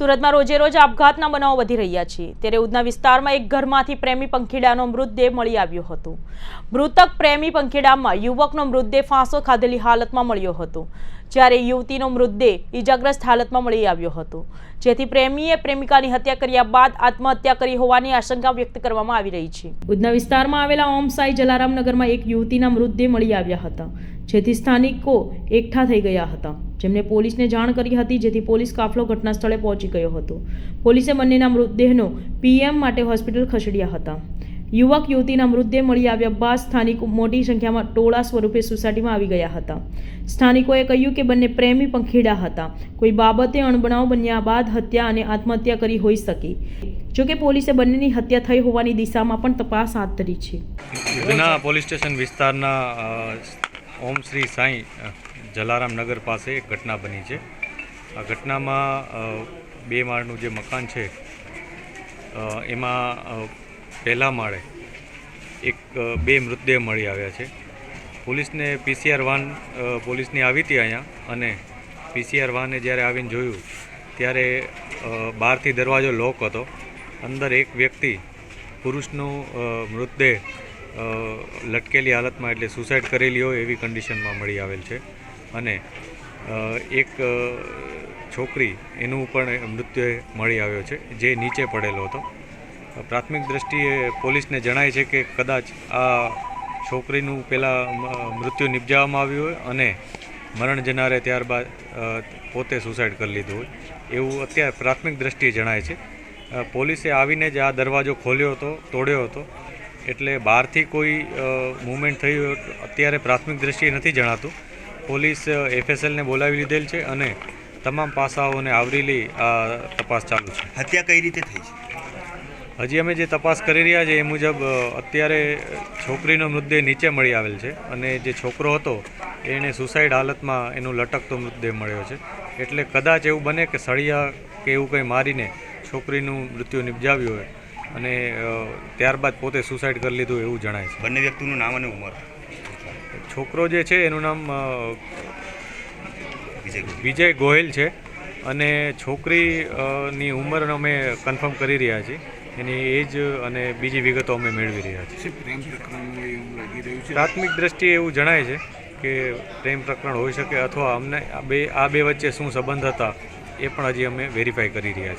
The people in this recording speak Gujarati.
સુરતમાં રોજે રોજ આપઘાતના બનાવો વધી રહ્યા છે. ત્યારે ઉધના વિસ્તારમાં એક ઘરમાંથી પ્રેમી પંખીડાનો મૃતદેહ મળી આવ્યો હતો. મૃતક પ્રેમી પંખીડામાં યુવકનો મૃતદેહ ફાંસો ખાધેલી હાલતમાં મળ્યો હતો. જ્યારે યુવતીનો મૃતદેહ ઈજાગ્રસ્ત હાલતમાં મળી આવ્યો હતો. જેથી પ્રેમીએ પ્રેમિકાની હત્યા કર્યા બાદ આત્મહત્યા કરી હોવાની આશંકા વ્યક્ત કરવામાં આવી રહી છે. ઉધના વિસ્તારમાં આવેલા ઓમ સાઈ જલારામ નગરમાં એક યુવતીના મૃતદેહ મળી આવ્યા હતા, જેથી સ્થાનિકો એકઠા થઈ ગયા હતા. જેમને પોલીસને જાણ કરી હતી, જેથી પોલીસ કાફલો ઘટના સ્થળે પહોંચી ગયો હતો. પોલીસે બંનેના મૃતદેહનો પીએમ માટે હોસ્પિટલ ખસેડ્યા હતા. યુવક યુવતીના મૃતદેહ મળી આવ્યા બાદ સ્થાનિકો મોટી સંખ્યામાં ટોળા સ્વરૂપે સોસાયટીમાં આવી ગયા હતા. સ્થાનિકોએ કહ્યું કે બંને પ્રેમી પંખીડા હતા. કોઈ બાબતે અણબનાવ બન્યા બાદ હત્યા અને આત્મહત્યા કરી હોઈ શકે. જોકે પોલીસે બંનેની હત્યા થઈ હોવાની દિશામાં પણ તપાસ હાથ ધરી છે. પોલીસ સ્ટેશન વિસ્તારના ઓમ શ્રી સાંઈ જલારામ નગર પાસે એક ઘટના બની છે. આ ઘટનામાં બે માળનું જે મકાન છે એમાં પહેલાં માળે એક બે મૃતદેહ મળી આવ્યા છે. પોલીસને પીસીઆર વાન પોલીસની આવી હતી અહીંયા અને પીસીઆર વાને જ્યારે આવીને જોયું, ત્યારે બહારથી દરવાજો લોક હતો. અંદર એક વ્યક્તિ પુરુષનું મૃતદેહ લટકેલી હાલતમાં એટલે સુસાઇડ કરેલી હોય એવી કન્ડિશનમાં મળી આવેલ છે. અને એક છોકરી એનું પણ મૃત્યુ મળી આવ્યો છે, જે નીચે પડેલો હતો. પ્રાથમિક દ્રષ્ટિએ પોલીસને જણાય છે કે કદાચ આ છોકરીનું પહેલાં મૃત્યુ નિપજાવવામાં આવ્યું હોય અને મરણ જનારે ત્યારબાદ પોતે સુસાઇડ કરી લીધું હોય. એવું અત્યારે પ્રાથમિક દ્રષ્ટિએ જણાય છે. પોલીસે આવીને જ આ દરવાજો ખોલ્યો હતો, તોડ્યો હતો. એટલે બહારથી કોઈ મુવમેન્ટ થયું અત્યારે પ્રાથમિક દ્રષ્ટિએ નથી જણાતું. પોલીસ એફએસએલને બોલાવી લીધેલ છે અને તમામ પાસાઓને આવરી લઈ આ તપાસ ચાલુ છે. હત્યા કઈ રીતે થઈ છે? હજી અમે જે તપાસ કરી રહ્યા છીએ એ મુજબ અત્યારે છોકરીનો મૃતદેહ નીચે મળી આવેલ છે અને જે છોકરો હતો એણે સુસાઇડ હાલતમાં એનો લટકતો મૃતદેહ મળ્યો છે. એટલે કદાચ એવું બને કે સળિયા કે એવું કંઈ મારીને છોકરીનું મૃત્યુ નિપજાવ્યું હોય અને ત્યારબાદ પોતે સુસાઇડ કરી લીધું એવું જણાય છે. બંને વ્યક્તિનું નામ અને ઉંમર. છોકરો જે છે એનું નામ વિજય. ગોહિલ. છે. અને છોકરીની ઉંમર અમે કન્ફર્મ કરી રહ્યા છીએ. એની એજ અને બીજી વિગતો અમે મેળવી રહ્યા છીએ. પ્રેમ પ્રકરણનું એવું લાગી રહ્યું છે? પ્રાથમિક દ્રષ્ટિએ એવું જણાય છે કે પ્રેમ પ્રકરણ હોઈ શકે અથવા અમને આ બે આ બે વચ્ચે શું સંબંધ હતા એ પણ હજી અમે વેરીફાઈ કરી રહ્યા છીએ.